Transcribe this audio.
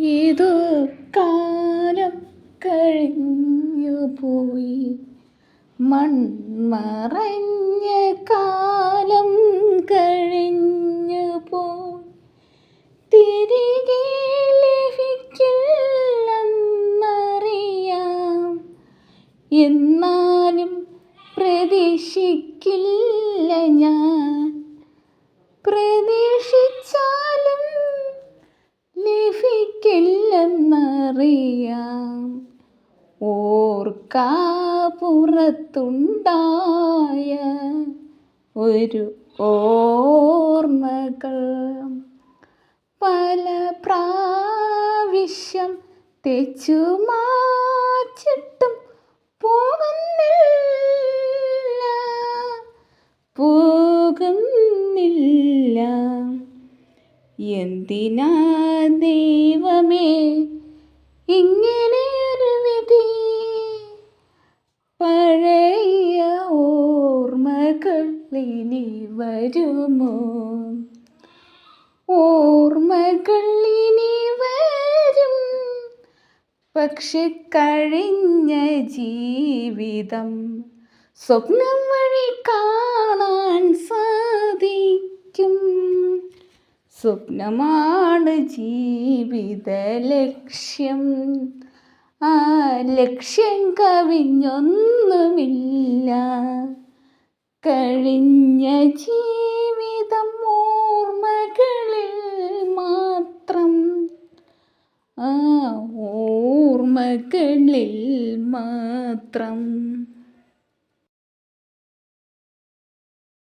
ഏതോ കാലം കഴിഞ്ഞു പോയി. മൺമറഞ്ഞ കാലം കഴിഞ്ഞു പോയി. തിരികെ ലഭിക്കില്ലെന്നറിയാം. എന്നാലും പ്രതീക്ഷിക്കില്ല ഞാൻ. ഓർക്കാപ്പുറത്തുണ്ടായ ഒരു ഓർമ്മകൾ. പല പ്രാവശ്യം തെച്ചു മാച്ചിട്ടും പോകുന്നില്ല. പോകുന്നില്ല. എന്തിനാ ദൈവമേ ഇങ്ങനെ ഒരു വിധി. പഴയ ഓർമ്മകൾ ഇനി വരുമോ? ഓർമ്മകൾ ഇനി വരും. പക്ഷെ കഴിഞ്ഞ ജീവിതം സ്വപ്നം വഴി സ്വപ്നമാണ് ജീവിത ലക്ഷ്യം. ആ ലക്ഷ്യം കവിഞ്ഞൊന്നുമില്ല. കഴിഞ്ഞ ജീവിതം ഓർമ്മകളിൽ മാത്രം. ആ ഓർമ്മകളിൽ മാത്രം.